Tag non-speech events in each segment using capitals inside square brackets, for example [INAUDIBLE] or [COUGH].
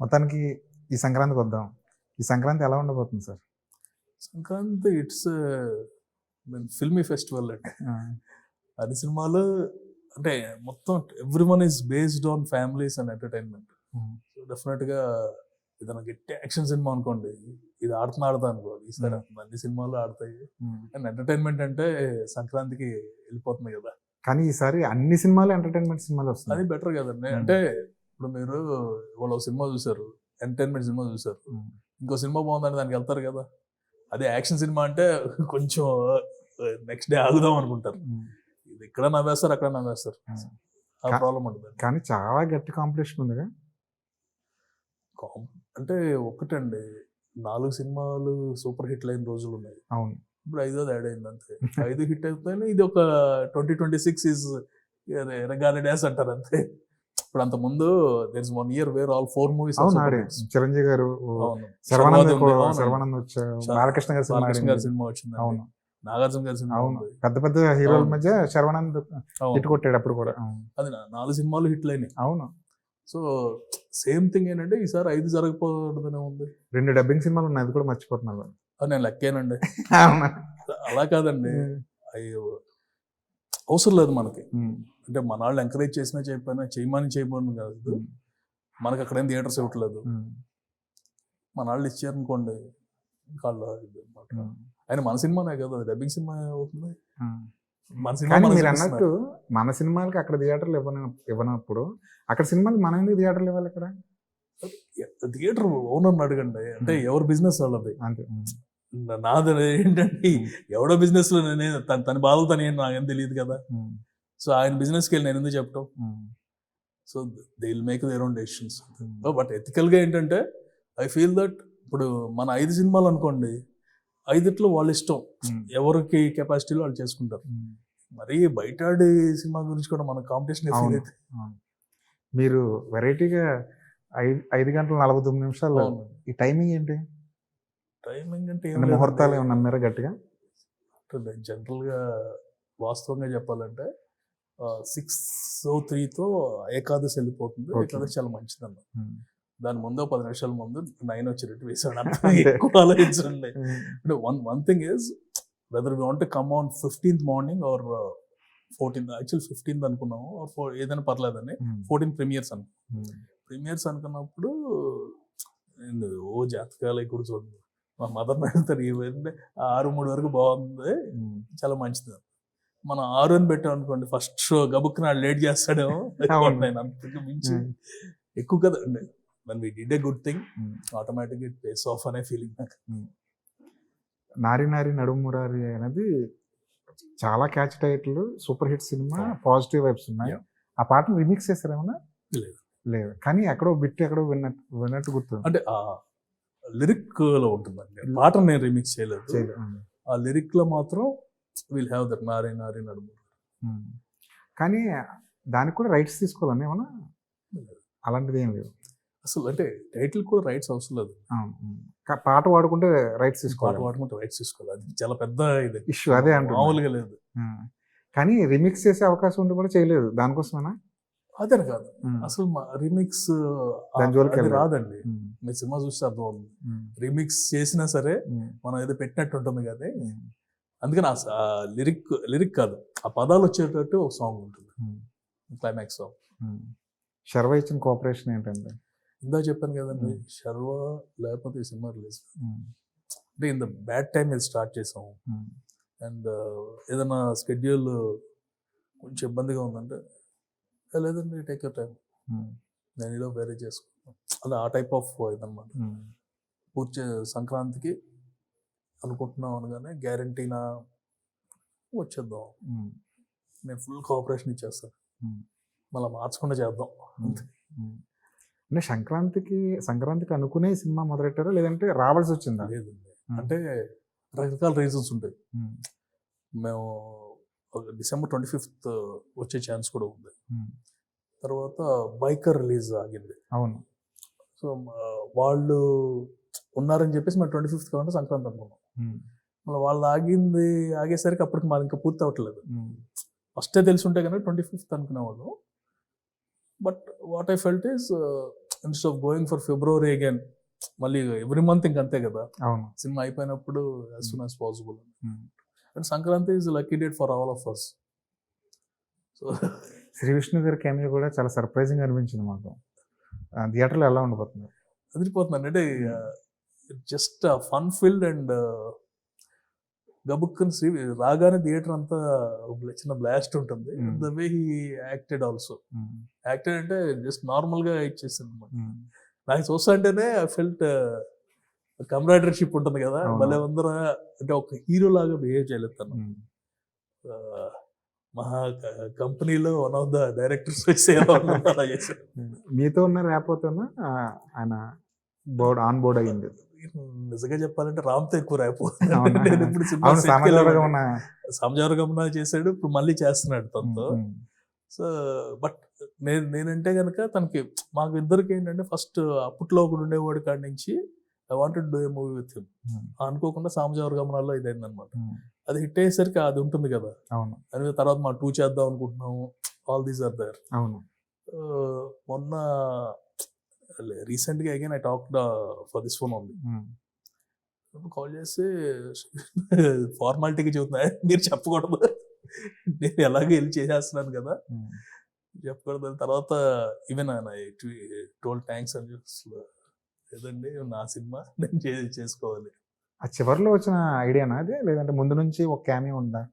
మొత్తానికి ఈ సంక్రాంతికి వద్దాం. ఈ సంక్రాంతి ఎలా ఉండబోతుంది sir? Sankranti it's filmy festival అంటే అది సినిమాలు అంటే మొత్తం every one is based on families and entertainment. So డెఫినెట్గా ఏదైనా గట్టి యాక్షన్ సినిమా అనుకోండి ఇది ఆడుతున్నా ఆడతా అనుకో ఈసారి అన్ని సినిమాలు ఆడతాయి. అండ్ ఎంటర్టైన్మెంట్ అంటే సంక్రాంతికి వెళ్ళిపోతుంది కదా. కానీ ఈసారి అన్ని సినిమాలు ఎంటర్టైన్మెంట్ సినిమాలు అది వస్తున్నాయి బెటర్ కదండి. అంటే ఇప్పుడు మీరు వాళ్ళు సినిమా చూసారు ఎంటర్టైన్మెంట్ సినిమా చూసారు ఇంకో సినిమా బాగుందని దానికి వెళ్తారు కదా అదే యాక్షన్ సినిమా అంటే కొంచెం నెక్స్ట్ డే ఆగుదాం అనుకుంటారు. ఇది ఇక్కడ నవ్వేస్తారు అక్కడ నవ్వేస్తారు Hmm. ఆ ప్రాబ్లం ఉంటుంది కానీ చాలా గట్టి కాంపిటీషన్ ఉందిగా అంటే ఒకటండి నాలుగు సినిమాలు సూపర్ హిట్ అయిన రోజులు ఉన్నాయి అవును ఇప్పుడు ఐదోది యాడ్ అయింది అంతే ఐదు హిట్ అయిపోయినా ఇది ఒక ట్వంటీ ట్వంటీ సిక్స్ ఇస్ రెగాలి డాన్స్ అంటారు అంతే ఇప్పుడు అంత ముందు there is one year where all four movies Chiranjeevi garu Sharwanand Sharwanand వచ్చారు బాలకృష్ణ గారి సినిమా గారి. సినిమా వచ్చింది అవును. నాగార్జున గారి సినిమా అవును. పెద్ద పెద్ద హీరోల. మధ్య శర్వానంద్. హిట్ కొట్టాడు అప్పుడు కూడా. అది నాలుగు సినిమాలు హిట్లు అయినాయి. అవును. సో సేమ్ థింగ్ ఏంటంటే ఈసారి ఐదు జరగకపోవడమే ఉంది. రెండు డబ్బింగ్ సినిమాలు ఉన్నాయి అది కూడా మర్చిపోతున్నారు అది నేను లెక్కేనండి. అవునా? అలా కాదండి. అయ్యో. అవసరం లేదు మనకి. అంటే మన వాళ్ళు ఎంకరేజ్ చేసినా చేయకపోయినా చేయమని చేయబోను కాదు. మనకి అక్కడేం థియేటర్స్ ఇవ్వట్లేదు. మన వాళ్ళు ఇచ్చారనుకోండి వాళ్ళు ఆయన మన సినిమానే కదా డబ్బింగ్ సినిమా అవుతుంది. మన సినిమా మీరు. అన్నట్టు మన సినిమాలకి అక్కడ థియేటర్లు ఇవ్వన ఇవ్వనప్పుడు అక్కడ సినిమాలు మనం ఎందుకు థియేటర్లు ఇవ్వాలి ఇక్కడ థియేటర్ ఓనర్ అడగండి. అంటే. ఎవరి బిజినెస్ వాళ్ళది. అంతే. నాది ఏంటంటే ఎవడో బిజినెస్లో నేను తన తన బాధలు తన ఏంటి నాకేం తెలియదు కదా. సో ఆయన బిజినెస్కి వెళ్ళి నేను ఎందుకు చెప్పటం so they will make their own decisions but ఎథికల్గా ఏంటంటే ఐ ఫీల్ దట్ ఇప్పుడు మన ఐదు సినిమాలు అనుకోండి ఐదిట్లో వాళ్ళ ఇష్టం. ఎవరికి కెపాసిటీలో వాళ్ళు చేసుకుంటారు. మరి బయట ఆడే సినిమా గురించి కూడా మన కాంపిటీషన్ ఫీల్. అయితే. మీరు వెరైటీగా ఐదు ఐదు గంటల నలభై తొమ్మిది నిమిషాలు ఈ టైమింగ్ ఏంటి? టైమింగ్ అంటే అంటే ముహూర్తాలు ఏమన్నా నమ్మారా గట్టిగా? జనరల్గా వాస్తవంగా చెప్పాలంటే సిక్స్ త్రీతో ఏకాదశి వెళ్ళిపోతుంది. ఏకాదశి చాలా మంచిదన్న ఉమ్. దాని ముందు పది నిమిషాల ముందు నైన్ వచ్చేటట్టు వేసాడు. [LAUGHS] ఎక్కువ ఆలోచించండి. అంటే one one thing is whether we want come on fifteenth morning or fourteenth actual fifteenth అనుకున్నాము. Or ఏదైనా పర్లేదని ఫోర్టీన్ ప్రీమియర్స్ అను ఉమ్, ప్రీమియర్స్ అనుకున్నప్పుడు నేను ఓ జాతకాలు చూడండి మా మదర్ అడుగుతారు ఏమంటే ఆరు మూడు వరకు బాగుంది. చాలా మంచిది మనం ఆరు అని పెట్టాం అనుకోండి ఫస్ట్ షో గబుక్ నాడు లేట్ చేస్తాడేమో. నేను అంతకు మించి ఎక్కువ కదా అండి one we did a good thing. Automatic it pays off అనే ఫీలింగ్ నాకు నారి నారి నడుమురారి అనేది చాలా క్యాచ్ టైటిల్ సూపర్ హిట్ సినిమా. పాజిటివ్ వైబ్స్ ఉన్నాయి. ఆ పాటను రిమిక్స్ చేశారేమన్నా లేదు. లేదు కానీ ఎక్కడో బిట్ ఎక్కడో విన్నట్టు విన్నట్టు గుర్తు అంటే ఆ లిరిక్లో ఉంటుందండి. పాట నేను రిమిక్స్ చేయలేదు. ఆ లిరిక్లో మాత్రం విల్ హ్యావ్ దట్ నారి నారి నడుము. కానీ దానికి కూడా రైట్స్ తీసుకోవాలని ఏమన్నా? అలాంటిది ఏం లేదు. అసలు అంటే టైటిల్ కూడా రైట్స్ అవసరం లేదు. పాట వాడుకుంటే రైట్స్ పాట తీసుకోవాలి. పాడుకుంటే రైట్స్ తీసుకోవాలి. అది చాలా పెద్ద ఇది. ఇష్యూ అదే అంటున్నా. మామూలుగా లేదు. కానీ రిమిక్స్ చేసే అవకాశం ఉండి కూడా చేయలేదు. దానికోసమేనా? అదే కాదు. అసలు రిమిక్స్ అది. రాదండి. మీరు సినిమా చూస్తే అర్థం రిమిక్స్ చేసినా సరే మనం ఏదో పెట్టినట్టు ఉంటుంది కానీ అందుకని ఆ లిరిక్ లిరిక్ కాదు. ఆ పదాలు వచ్చేటట్టు ఒక సాంగ్ ఉంటుంది. Climax song. శర్వ ఇచ్చిన కోఆపరేషన్ ఏంటంటే ఇందా చెప్పాను కదండి. శర్వ లేకపోతే ఈ సినిమా రిలీజ్ అంటే ఇన్ ద బ్యాడ్ టైం ఇది స్టార్ట్ చేసాం. ఉమ్, అండ్ ఏదైనా స్కెడ్యూల్ కొంచెం ఇబ్బందిగా ఉందంటే "ఏ, లేదండి టేక్ యూర్ టైం నేను ఇలా వేరే చేసుకుంటాను అది ఆ టైప్ ఆఫ్ ఇదన్నమాట. ఉమ్, పూర్తి సంక్రాంతికి అనుకుంటున్నాం అనగానే గ్యారంటీనా వచ్చేద్దాం. ఉమ్, నేను ఫుల్ కోఆపరేషన్ ఇచ్చేస్తాను Hmm. మళ్ళీ మార్చకుండా చేద్దాం. అంటే సంక్రాంతికి సంక్రాంతికి అనుకునే సినిమా మొదలెట్టారా? లేదంటే రావాల్సి వచ్చిందా? లేదండి. Hmm. అంటే రకరకాల రీజన్స్ ఉంటాయి. మేము డిసెంబర్ ట్వంటీ ఫిఫ్త్ వచ్చే ఛాన్స్ కూడా ఉంది. ఉమ్, తర్వాత బైకర్ రిలీజ్ ఆగింది. అవును. సో వాళ్ళు ఉన్నారని చెప్పేసి మేము ట్వంటీ ఫిఫ్త్ కాబట్టి సంక్రాంతి అనుకున్నాం. ఉమ్, మళ్ళీ వాళ్ళు ఆగింది ఆగేసరికి అప్పటికి మాది ఇంకా పూర్తి అవ్వట్లేదు. ఉమ్, ఫస్టే తెలిసి ఉంటే కనుక ట్వంటీ ఫిఫ్త్ అనుకునేవాళ్ళు but what I felt is instead of going for February again మళ్ళీ ఎవ్రీ మంత్ ఇంక అంతే కదా. అవును. సినిమా అయిపోయినప్పుడు as soon as possible Hmm. And Sankranti is lucky date for all of us so Sree Vishnu గారి cameo కూడా చాలా surprising అనిపించింది మాకు. థియేటర్లో ఎలా ఉండబోతుంది అదిరిపోతున్నాను అంటే జస్ట్ ఫన్ ఫీల్డ్ అండ్ గబుక్కన్ శ్రీ రాగానే థియేటర్ అంతా చిన్న బ్లాస్ట్ ఉంటుంది. Hmm. The way he acted also acted అంటే జస్ట్ నార్మల్గా ఇచ్చేసింది అనమాట. నాకు చూస్తుంటేనే ఐ ఫెల్ట్ కమ్రాడర్షిప్ ఉంటుంది కదా. భలే ఉందరా అంటే ఒక హీరో లాగా బిహేవ్ చేయలేదు తను. మహా కంపెనీలో వన్ ఆఫ్ ద డైరెక్టర్స్ మీతో ఉన్న ర్యాపోతోన ఆయన బోర్డ్ ఆన్ బోర్డ్ అయ్యింది? నిజంగా చెప్పాలంటే రామ్తో ఎక్కువ ర్యాప్. అవునా? నేను ఇప్పుడు సినిమా అవును set కి సామాజికంగా వెళ్ళాను. ఉన్న సంజారగమన చేశాడు ఇప్పుడు మళ్ళీ చేస్తున్నాడు తనతో. సో బట్ నేను నేనంటే కనుక తనకి మాకు ఇద్దరికి ఏంటంటే ఫస్ట్ అప్పట్లో ఒకడు ఉండేవాడి కాడి నుంచి I wanted do a movie with him అనుకోకుండా సామజావరగమనాల్లో ఇదైందనమాట ఉమ్, అది హిట్ అయ్యేసరికి అది ఉంటుంది కదా. అవును. మీద తర్వాత మా టూ చేద్దాం అనుకుంటున్నాము. ఆల్ దీస్ ఆర్ దర్ అవును. మొన్న రీసెంట్గా again I talk for this phone ఉంది కాల్ చేసి ఫార్మాలిటీకి చెబుతున్నా. [LAUGHS] మీరు చెప్పకూడదు. నేను ఎలాగో వెళ్ళి చేసేస్తున్నాను కదా. ఉమ్. చెప్పకూడదు. తర్వాత ఈవెన్ ఆయన టోల్ థ్యాంక్స్ అని చెప్పి లేదండి నా సినిమా? [LAUGHS] నేను చే- చేసుకోవాలి. ఆ చివరిలో వచ్చిన ఐడియానా అది? లేదంటే ముందు నుంచి ఒక క్యామియో ఉందా?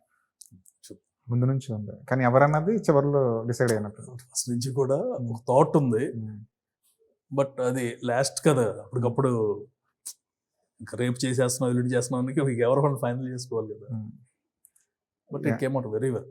ముందు నుంచి ఉంది? కానీ ఎవరన్నది చివరిలో డిసైడ్ అయినట్టు. ఫస్ట్ నుంచి కూడా ఒక థాట్ ఉంది. బట్ అది లాస్ట్ కదా అప్పటికప్పుడు రేపు చేసేస్తున్నాం ఎల్లుడి చేస్తున్నాం అందుకే ఎవరు ఫైనల్ చేసుకోవాలి కదా. But it came out very well